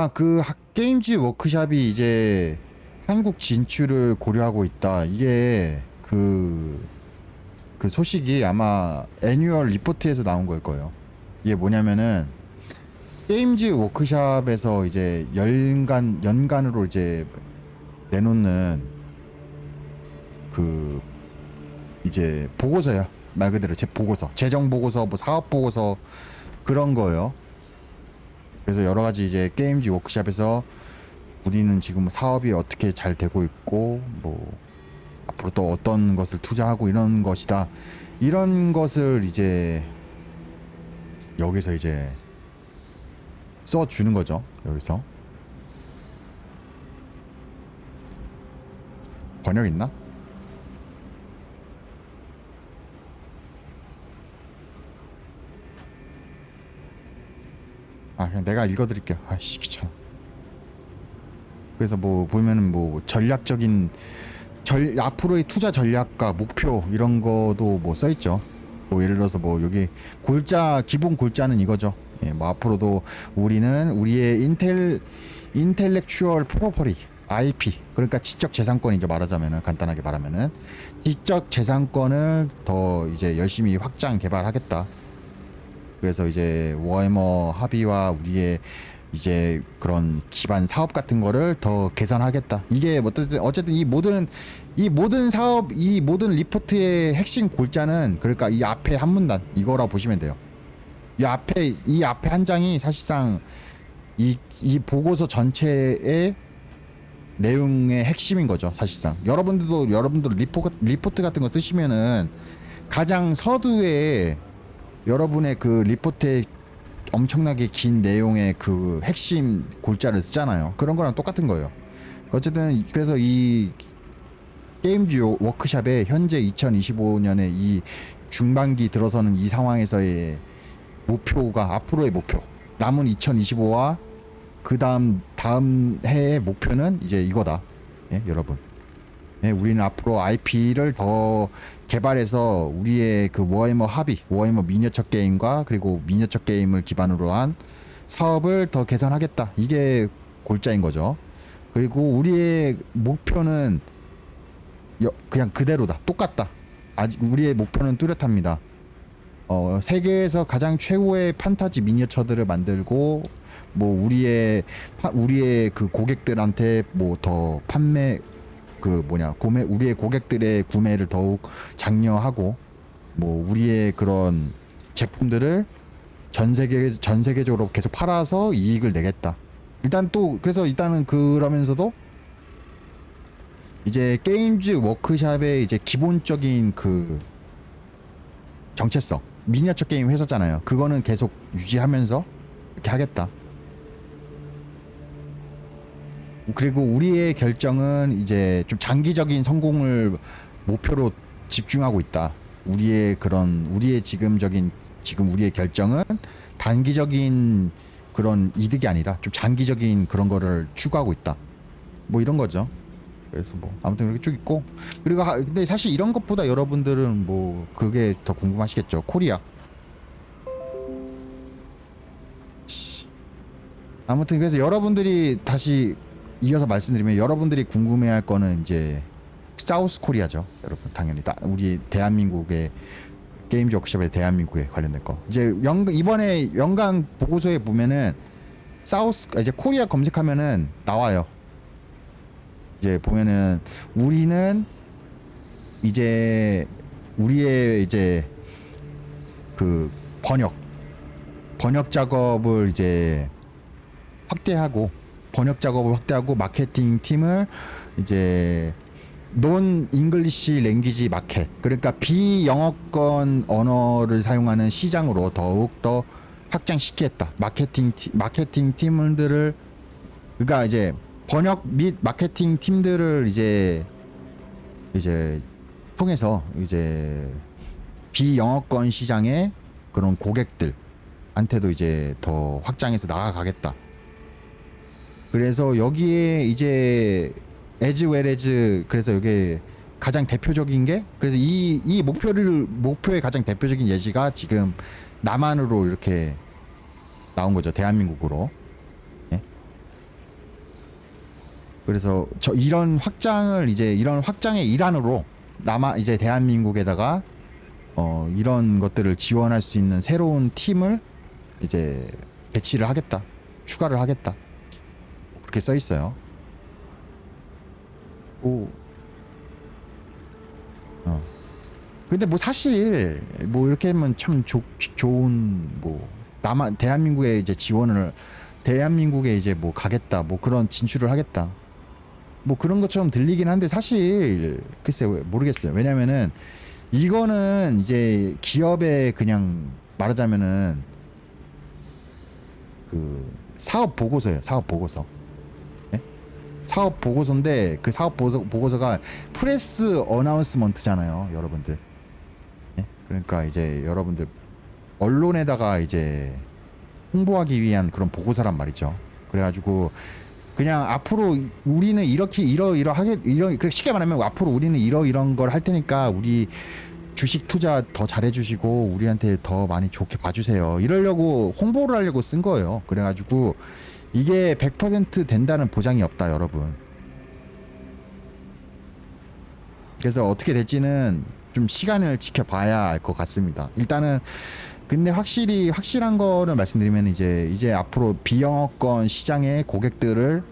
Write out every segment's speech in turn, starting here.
아, 그 하- 게임즈 워크샵이 이제 한국 진출을 고려하고 있다. 이게 그, 그 소식이 아마 애뉴얼 리포트에서 나온 걸 거예요. 이게 뭐냐면은 게임즈 워크샵에서 이제 연간 연간으로 이제 내놓는 그 이제 보고서야 말 그대로 제 보고서, 재정 보고서, 뭐 사업 보고서 그런 거예요. 그래서 여러 가지 이제 게임즈 워크샵에서 우리는 지금 사업이 어떻게 잘 되고 있고 뭐 앞으로 또 어떤 것을 투자하고 이런 것이다 이런 것을 이제 여기서 이제 써 주는 거죠 여기서 번역 있나? 아 그냥 내가 읽어드릴게요. 아씨 귀찮아. 그래서 뭐 보면은 뭐 전략적인 절 앞으로의 투자 전략과 목표 이런 거도 뭐 써있죠. 뭐 예를 들어서 뭐 여기 골자 기본 골자는 이거죠. 예, 뭐 앞으로도 우리는 우리의 인텔 인텔렉추얼 프로퍼리 IP 그러니까 지적 재산권이죠 말하자면은 간단하게 말하면은. 지적 재산권을 더 이제 열심히 확장 개발하겠다 그래서 이제 워해머 합의와 우리의 이제 그런 기반 사업 같은 거를 더 개선하겠다. 이게 어쨌든 어쨌든 이 모든 이 모든 사업 이 모든 리포트의 핵심 골자는 그러니까 이 앞에 한 문단 이거라 보시면 돼요. 이 앞에 이 앞에 한 장이 사실상 이 이 보고서 전체의 내용의 핵심인 거죠. 사실상 여러분들도 여러분들 리포 리포트 같은 거 쓰시면은 가장 서두에 여러분의 그 리포트에 엄청나게 긴 내용의 그 핵심 골자를 쓰잖아요. 그런 거랑 똑같은 거예요. 어쨌든 그래서 이 게임즈 워크샵에 현재 2025년에 이 중반기 들어서는 이 상황에서의 목표가 앞으로의 목표 남은 2025와 그 다음 다음 해의 목표는 이제 이거다. 예, 여러분. 예, 우리는 앞으로 IP를 더 개발해서 우리의 그 워해머 합의, 워해머 미니어처 게임과 그리고 미니어처 게임을 기반으로 한 사업을 더 개선하겠다. 이게 골자인 거죠. 그리고 우리의 목표는 여- 그냥 그대로다. 똑같다. 아직 우리의 목표는 뚜렷합니다. 어, 세계에서 가장 최고의 판타지 미니어처들을 만들고 뭐 우리의 파- 우리의 그 고객들한테 뭐 더 판매 그 뭐냐 구매 우리의 고객들의 구매를 더욱 장려하고 뭐 우리의 그런 제품들을 전 세계 전 세계적으로 계속 팔아서 이익을 내겠다. 일단 또 그래서 일단은 그러면서도 이제 게임즈 워크샵의 이제 기본적인 그 정체성 미니어처 게임 회사잖아요. 그거는 계속 유지하면서 이렇게 하겠다. 그리고 우리의 결정은 이제 좀 장기적인 성공을 목표로 집중하고 있다. 우리의 그런 우리의 지금적인 지금 우리의 결정은 단기적인 그런 이득이 아니라 좀 장기적인 그런 거를 추구하고 있다. 뭐 이런 거죠. 그래서 뭐 아무튼 이렇게 쭉 있고 그리고 하, 근데 사실 이런 것보다 여러분들은 뭐 그게 더 궁금하시겠죠. 코리아. 씨. 아무튼 그래서 여러분들이 다시 이어서 말씀드리면 여러분들이 궁금해할 거는 이제 사우스 코리아죠, 여러분 당연히 다 우리 대한민국의 게임 워크숍의 대한민국에 관련된 거. 이제 연 이번에 연간 보고서에 보면은 사우스 아, 이제 코리아 검색하면은 나와요. 이제 보면은 우리는 이제 우리의 이제 그 번역 번역 작업을 이제 확대하고 번역 작업을 확대하고 마케팅 팀을 이제 논 잉글리시 랭귀지 마켓 그러니까 비영어권 언어를 사용하는 시장으로 더욱 더 확장시키겠다 마케팅 티, 마케팅 팀들을 그러니까 이제 번역 및 마케팅 팀들을 이제 이제 통해서 이제 비영어권 시장의 그런 고객들한테도 이제 더 확장해서 나아가겠다. 그래서 여기에 이제 well as 그래서 여기 가장 대표적인 게 그래서 이 이 목표를 목표의 가장 대표적인 예시가 지금 남한으로 이렇게 나온 거죠. 대한민국으로. 예? 그래서 저 이런 확장을 이제 이런 확장의 일환으로 남아 이제 대한민국에다가 어 이런 것들을 지원할 수 있는 새로운 팀을 이제 배치를 하겠다. 추가를 하겠다 그렇게 써 있어요. 오. 어. 근데 뭐 사실 뭐 이렇게 하면 참 좋, 좋은 뭐 남아 대한민국에 이제 지원을 대한민국에 이제 뭐 가겠다 뭐 그런 진출을 하겠다 뭐 그런 것처럼 들리긴 한데 사실 글쎄요 모르겠어요 왜냐면은 이거는 이제 기업의 그냥 말하자면은 그 사업 보고서예요 사업 보고서 예? 사업 보고서인데 그 사업 보고서, 보고서가 프레스 어나운스먼트잖아요 여러분들 예? 그러니까 이제 여러분들 언론에다가 이제 홍보하기 위한 그런 보고서란 말이죠. 그래가지고 그냥 앞으로 우리는 이렇게 이러 이러 그 쉽게 말하면 앞으로 우리는 이러 이런 걸 할 테니까 우리 주식 투자 더 잘해주시고 우리한테 더 많이 좋게 봐주세요. 이러려고 홍보를 하려고 쓴 거예요. 그래가지고 이게 100% 된다는 보장이 없다, 여러분. 그래서 어떻게 될지는 좀 시간을 지켜봐야 알 것 같습니다. 일단은 근데 확실히 확실한 거를 말씀드리면 이제 이제 앞으로 비영업권 시장의 고객들을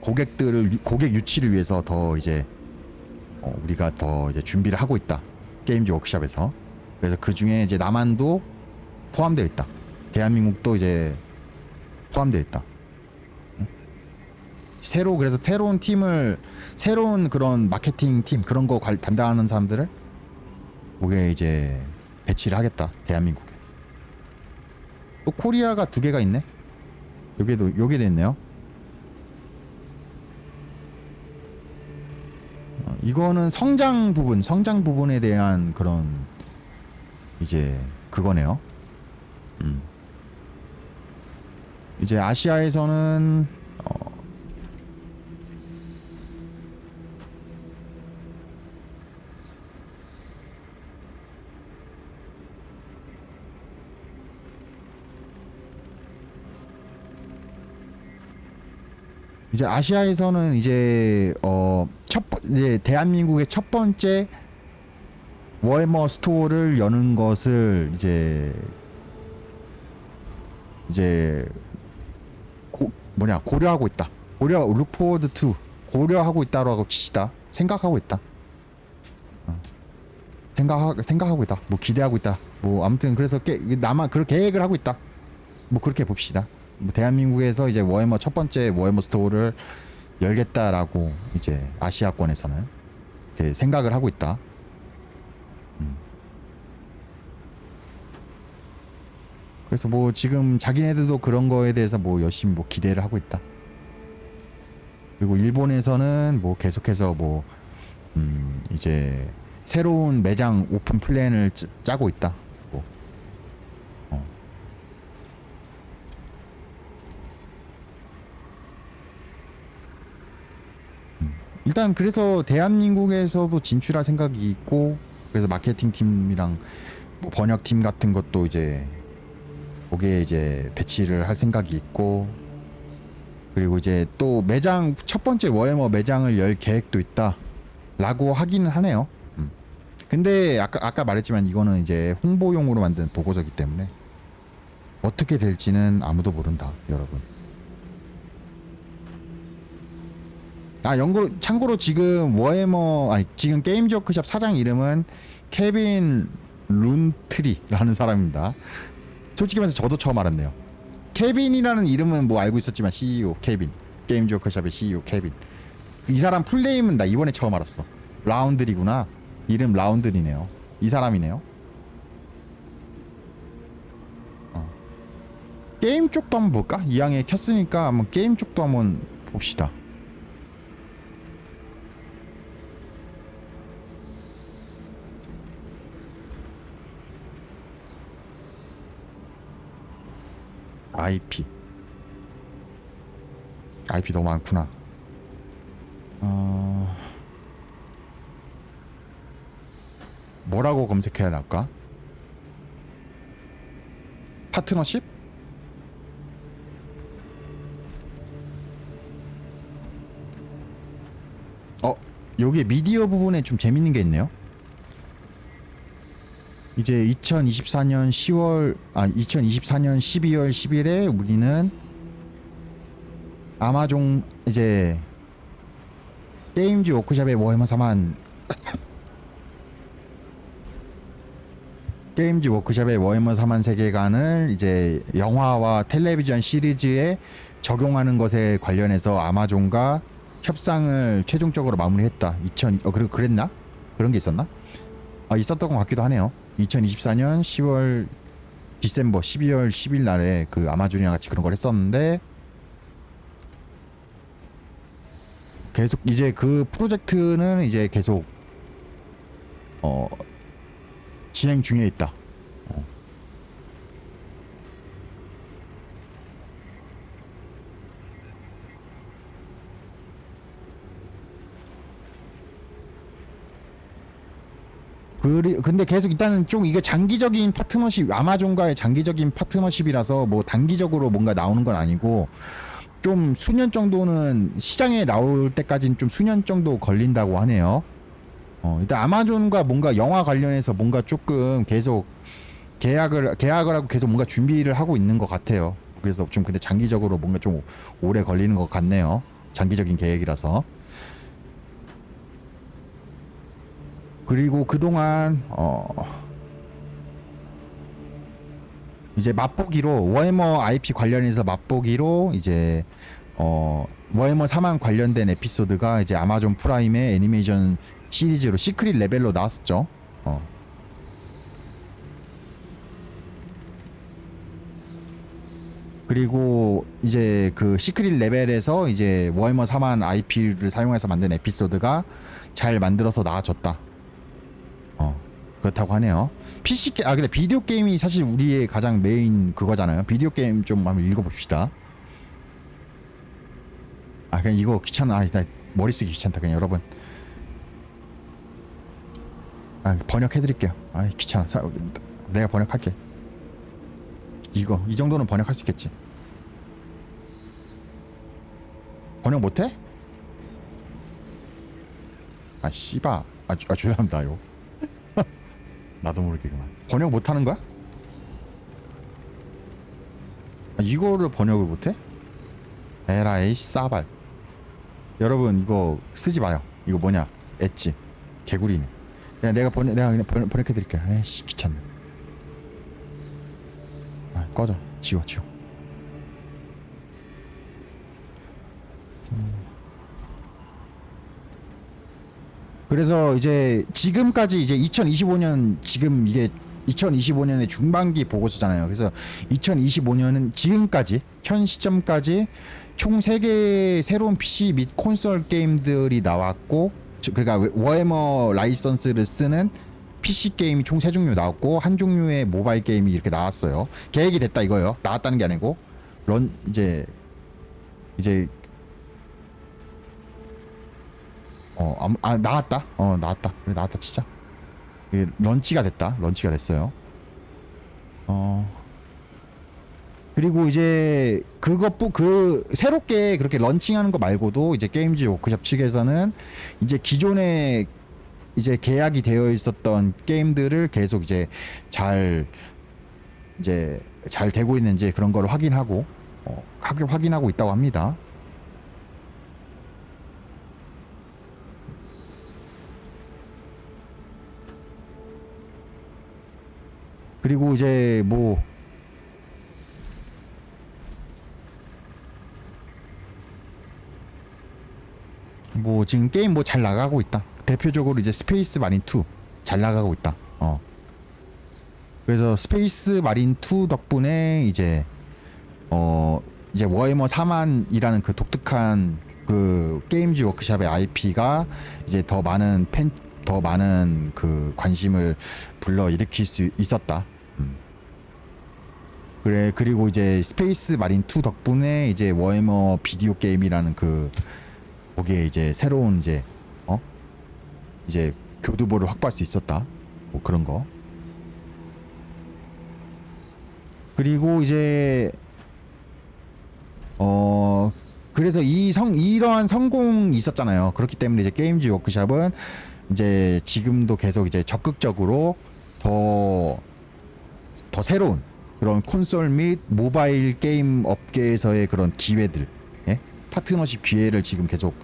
고객들을 유- 고객 유치를 위해서 더 이제 어, 우리가 더 이제 준비를 하고 있다 게임즈 워크샵에서 그래서 그 중에 이제 남한도 포함되어 있다 대한민국도 이제 포함되어 있다. 응? 새로 그래서 새로운 팀을 새로운 그런 마케팅 팀 그런 거 관- 담당하는 사람들을 그게 이제 배치를 하겠다 대한민국에. 또 코리아가 두 개가 있네? 여기도 여기도 있네요. 어, 이거는 성장 부분 성장 부분에 대한 그런 이제 그거네요. 음. 이제 아시아에서는 어, 이제 아시아에서는 이제 어첫 이제 대한민국의 첫 번째 워해머 스토어를 여는 것을 이제 이제 고, 뭐냐 고려하고 있다. 고려 룩포워드 2 고려하고 있다라고 치시다. 생각하고 있다. 어. 생각 생각하고 있다. 뭐 기대하고 있다. 뭐 아무튼 그래서 게, 남아 그런 계획을 하고 있다. 뭐 그렇게 봅시다. 뭐 대한민국에서 이제 워해머 첫 번째 워해머 스토어를 열겠다라고 이제 아시아권에서는 이렇게 생각을 하고 있다. 그래서 뭐 지금 자기네들도 그런 거에 대해서 뭐 열심히 뭐 기대를 하고 있다. 그리고 일본에서는 뭐 계속해서 뭐 음, 이제 새로운 매장 오픈 플랜을 짜- 짜고 있다. 뭐. 어. 일단 그래서 대한민국에서도 진출할 생각이 있고 그래서 마케팅 팀이랑 뭐 번역 팀 같은 것도 이제 거기에 이제 배치를 할 생각이 있고 그리고 이제 또 매장 첫 번째 워해머 매장을 열 계획도 있다라고 하기는 하네요. 음. 근데 아까 아까 말했지만 이거는 이제 홍보용으로 만든 보고서기 때문에 어떻게 될지는 아무도 모른다, 여러분. 아, 연구 참고로 지금 워해머 아니 지금 게임 조크샵 사장 이름은 케빈 룬트리라는 사람입니다. 솔직히 말해서 저도 처음 알았네요. 케빈이라는 이름은 뭐 알고 있었지만 CEO 케빈 게임 조크샵의 CEO 케빈 이 사람 풀네임은 나 이번에 처음 알았어. 라운드리구나. 이름 라운드리네요. 이 사람이네요. 어. 게임 쪽도 한번 볼까? 이왕에 켰으니까 한번 게임 쪽도 한번 봅시다. IP IP 너무 많구나 어... 뭐라고 검색해야 할까? 파트너십? 어, 여기 미디어 부분에 좀 재밌는 게 있네요. 이제 2024년 10월 아 2024년 12월 10일에 우리는 아마존 이제 게임즈 워크샵의 워해머 4만 게임즈 워크샵의 워해머 4만 세계관을 이제 영화와 텔레비전 시리즈에 적용하는 것에 관련해서 아마존과 협상을 최종적으로 마무리했다. 2000 어, 그래 그랬나? 그런 게 있었나? 아 있었던 것 같기도 하네요. 2024년 10월 디셈버 12월 10일 날에 그 아마존이랑 같이 그런 걸 했었는데 계속 이제 그 프로젝트는 이제 계속 어 진행 중에 있다. 어. 그리, 근데 계속 일단은 좀 이게 장기적인 파트너십 아마존과의 장기적인 파트너십이라서 뭐 단기적으로 뭔가 나오는 건 아니고 좀 수년 정도는 시장에 나올 때까지는 좀 수년 정도 걸린다고 하네요. 어, 일단 아마존과 뭔가 영화 관련해서 뭔가 조금 계속 계약을 계약을 하고 계속 뭔가 준비를 하고 있는 것 같아요. 그래서 좀 근데 장기적으로 뭔가 좀 오래 걸리는 것 같네요. 장기적인 계획이라서. 그리고 그동안 어 이제 맛보기로 워해머 IP 관련해서 맛보기로 이제 어 워해머 4만 관련된 에피소드가 이제 아마존 프라임의 애니메이션 시리즈로 시크릿 레벨로 나왔었죠. 어. 그리고 이제 그 시크릿 레벨에서 이제 워해머 4만 IP를 사용해서 만든 에피소드가 잘 만들어서 나와줬다. 어 그렇다고 하네요. PC 게, 아 근데 비디오 게임이 사실 우리의 가장 메인 그거잖아요. 비디오 게임 좀 한번 읽어봅시다. 아 그냥 이거 귀찮아. 아, 나 머리 쓰기 귀찮다. 그냥 여러분. 아 번역해드릴게요. 아 귀찮아. 사, 내가 번역할게. 이거 이 정도는 번역할 수 있겠지. 번역 못해? 아 씨바. 아, 주- 아 죄송합니다 이거. 나도 모르게 그만. 번역 못하는 거야? 아, 이거를 번역을 못해? 에라이 싸발. 여러분 이거 쓰지 마요. 이거 뭐냐? 엣지. 개구리네. 야, 내가 번역 내가 그냥 번역, 번역해 드릴게. 에이씨 귀찮네. 아, 꺼져. 지워 지워. 그래서 이제 지금까지 이제 2025년 지금 이게 2025년의 중반기 보고서잖아요. 그래서 2025년은 지금까지 현 시점까지 총 3개의 새로운 PC 및 콘솔 게임들이 나왔고 저- 그러니까 워해머 라이선스를 쓰는 PC 게임이 총 3종류 나왔고 한 종류의 모바일 게임이 이렇게 나왔어요. 계획이 됐다 이거예요. 나왔다는 게 아니고 런 이제 이제 어, 아무- 아, 나왔다. 어, 나왔다. 그래, 나왔다, 진짜. 이게 런치가 됐다. 런치가 됐어요. 어. 그리고 이제 그것뿐 그 새롭게 그렇게 런칭하는 거 말고도 이제 게임즈 워크숍 측에서는 이제 기존에 이제 계약이 되어 있었던 게임들을 계속 이제 잘 이제 잘 되고 있는지 그런 걸 확인하고 어, 확- 확인하고 있다고 합니다. 그리고 이제 뭐 뭐 지금 게임 뭐 잘 나가고 있다. 대표적으로 이제 스페이스 마린 2 잘 나가고 있다. 어. 그래서 스페이스 마린 2 덕분에 이제 어 이제 워해머 4만이라는 그 독특한 그 게임즈 워크샵의 IP가 이제 더 많은 팬 더 많은 그 관심을 불러 일으킬 수 있었다. 음. 그래 그리고 이제 스페이스 마린 2 덕분에 이제 워해머 비디오 게임이라는 그 거기에 이제 새로운 이제 어 이제 교두보를 확보할 수 있었다. 뭐 그런 거. 그리고 이제 어 그래서 이 성 이러한 성공이 있었잖아요. 그렇기 때문에 이제 게임즈 워크샵은 이제 지금도 계속 이제 적극적으로 더더 새로운 그런 콘솔 및 모바일 게임 업계에서의 그런 기회들, 예? 파트너십 기회를 지금 계속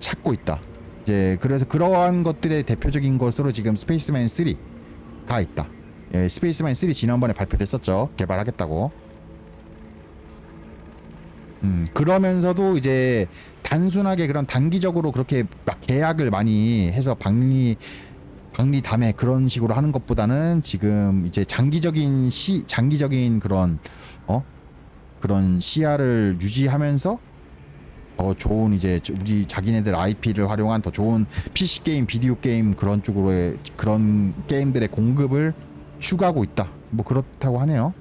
찾고 있다. 이제 그래서 그러한 것들의 대표적인 것으로 지금 스페이스맨 3가 있다. 예, 스페이스맨 3 지난번에 발표됐었죠. 개발하겠다고. 음, 그러면서도 이제 단순하게 그런 단기적으로 그렇게 막 계약을 많이 해서 박리 박리 담에 그런 식으로 하는 것보다는 지금 이제 장기적인 시 장기적인 그런 어 그런 시야를 유지하면서 더 좋은 이제 우리 자기네들 IP를 활용한 더 좋은 PC 게임, 비디오 게임 그런 쪽으로의 그런 게임들의 공급을 추구하고 있다. 뭐 그렇다고 하네요.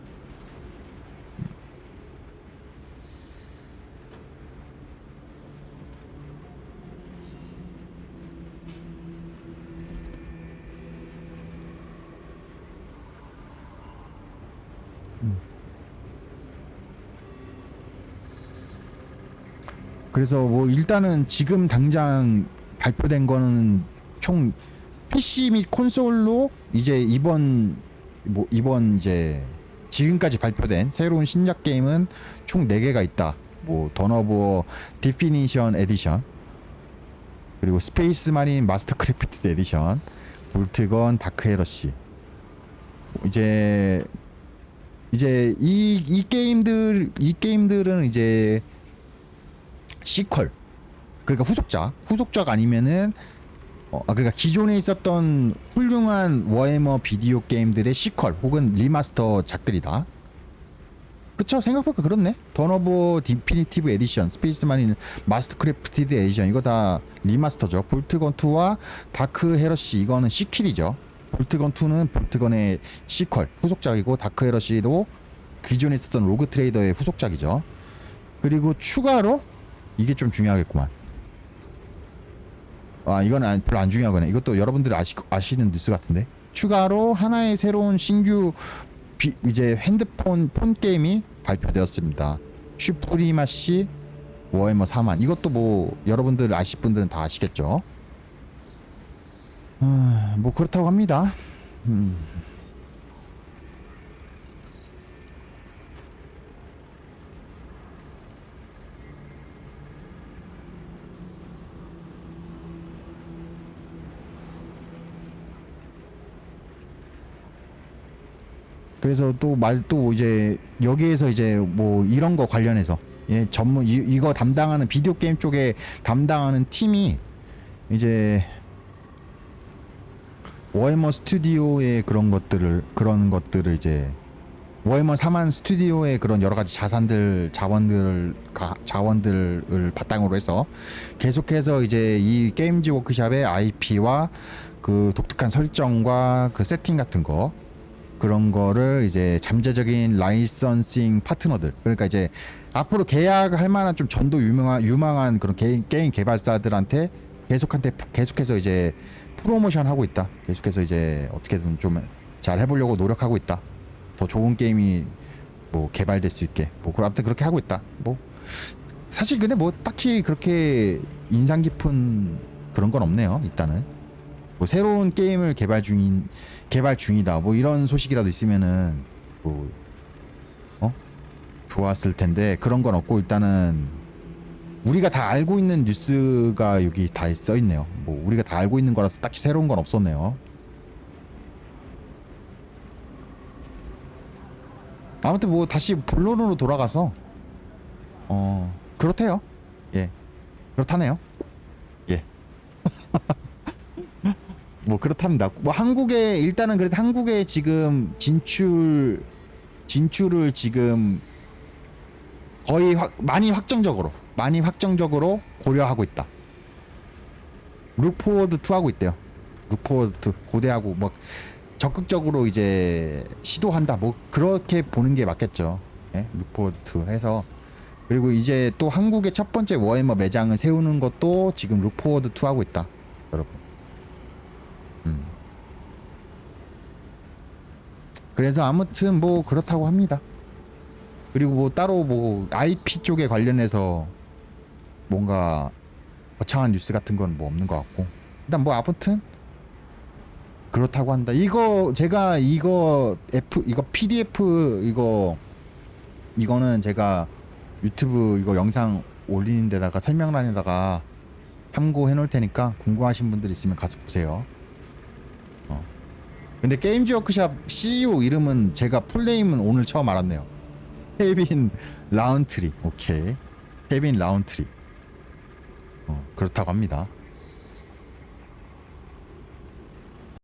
그래서 뭐 일단은 지금 당장 발표된 거는 총 PC 및 콘솔로 이제 이번 뭐 이번 이제 지금까지 발표된 새로운 신작 게임은 총 4개가 있다. 뭐 던어버 디피니션 에디션 그리고 스페이스 마린 마스터 크래프트 에디션 볼트건 다크 헤러시 이제 이제 이 이 게임들 이 게임들은 이제 시퀄 그러니까 후속작 후속작 아니면은 어, 아, 그러니까 기존에 있었던 훌륭한 워해머 비디오 게임들의 시퀄 혹은 리마스터 작들이다. 그쵸 생각보다 그렇네. 던어버 디피니티브 에디션, 스페이스마린 마스터 크래프티드 에디션 이거 다 리마스터죠. 볼트건 2와 다크 헤러시 이거는 시퀄이죠. 볼트건 2는 볼트건의 시퀄 후속작이고 다크 헤러시도 기존에 있었던 로그 트레이더의 후속작이죠. 그리고 추가로 이게 좀 중요하겠구만. 아 이건 안- 별로 안 중요하거네. 이것도 여러분들이 아시, 아시는 뉴스 같은데. 추가로 하나의 새로운 신규 비, 이제 핸드폰 폰 게임이 발표되었습니다. 슈프리마시 워해머 4만. 이것도 뭐 여러분들 아실 분들은 다 아시겠죠. 아, 뭐 그렇다고 합니다. 음. 그래서 또 말 또 이제 여기에서 이제 뭐 이런 거 관련해서 예 전문 이, 이거 담당하는 비디오 게임 쪽에 담당하는 팀이 이제 워해머 스튜디오의 그런 것들을 그런 것들을 이제 워해머 4만 스튜디오의 그런 여러 가지 자산들 자원들을 가- 자원들을 바탕으로 해서 계속해서 이제 이 게임즈 워크샵의 IP와 그 독특한 설정과 그 세팅 같은 거 그런 거를 이제 잠재적인 라이선싱 파트너들 그러니까 이제 앞으로 계약할 만한 좀 전도 유명한 유망한 그런 게임, 게임 개발사들한테 계속한테 계속해서 이제 프로모션 하고 있다. 계속해서 이제 어떻게든 좀 잘 해보려고 노력하고 있다. 더 좋은 게임이 뭐 개발될 수 있게 뭐 그럼 아무튼 그렇게 하고 있다. 뭐 사실 근데 뭐 딱히 그렇게 인상 깊은 그런 건 없네요 일단은. 뭐 새로운 게임을 개발 중인 개발 중이다. 뭐 이런 소식이라도 있으면은 뭐 어? 좋았을 텐데 그런 건 없고 일단은 우리가 다 알고 있는 뉴스가 여기 다 써 있네요. 뭐 우리가 다 알고 있는 거라서 딱히 새로운 건 없었네요. 아무튼 뭐 다시 본론으로 돌아가서 어 그렇대요. 예 그렇다네요. 예. 뭐 그렇답니다. 뭐 한국에 일단은 그래도 한국에 지금 진출 진출을 지금 거의 확, 많이 확정적으로 많이 확정적으로 고려하고 있다. 룩포워드 2 하고 있대요. 룩포워드 2 고대하고 뭐 적극적으로 이제 시도한다. 뭐 그렇게 보는 게 맞겠죠. 예? 룩포워드 2 해서 그리고 이제 또 한국의 첫 번째 워해머 매장을 세우는 것도 지금 룩포워드 2 하고 있다. 여러분. 음. 그래서 아무튼 뭐 그렇다고 합니다. 그리고 뭐 따로 뭐 IP 쪽에 관련해서 뭔가 거창한 뉴스 같은 건 뭐 없는 것 같고 일단 뭐 아무튼 그렇다고 한다. 이거 제가 이거 F 이거 PDF 이거 이거는 제가 유튜브 이거 영상 올리는 데다가 설명란에다가 참고해 놓을 테니까 궁금하신 분들 있으면 가서 보세요. 어. 근데 게임즈 워크샵 CEO 이름은 제가 풀네임은 오늘 처음 알았네요. 케빈 라운트리. 오케이. 케빈 라운트리. 어, 그렇다고 합니다.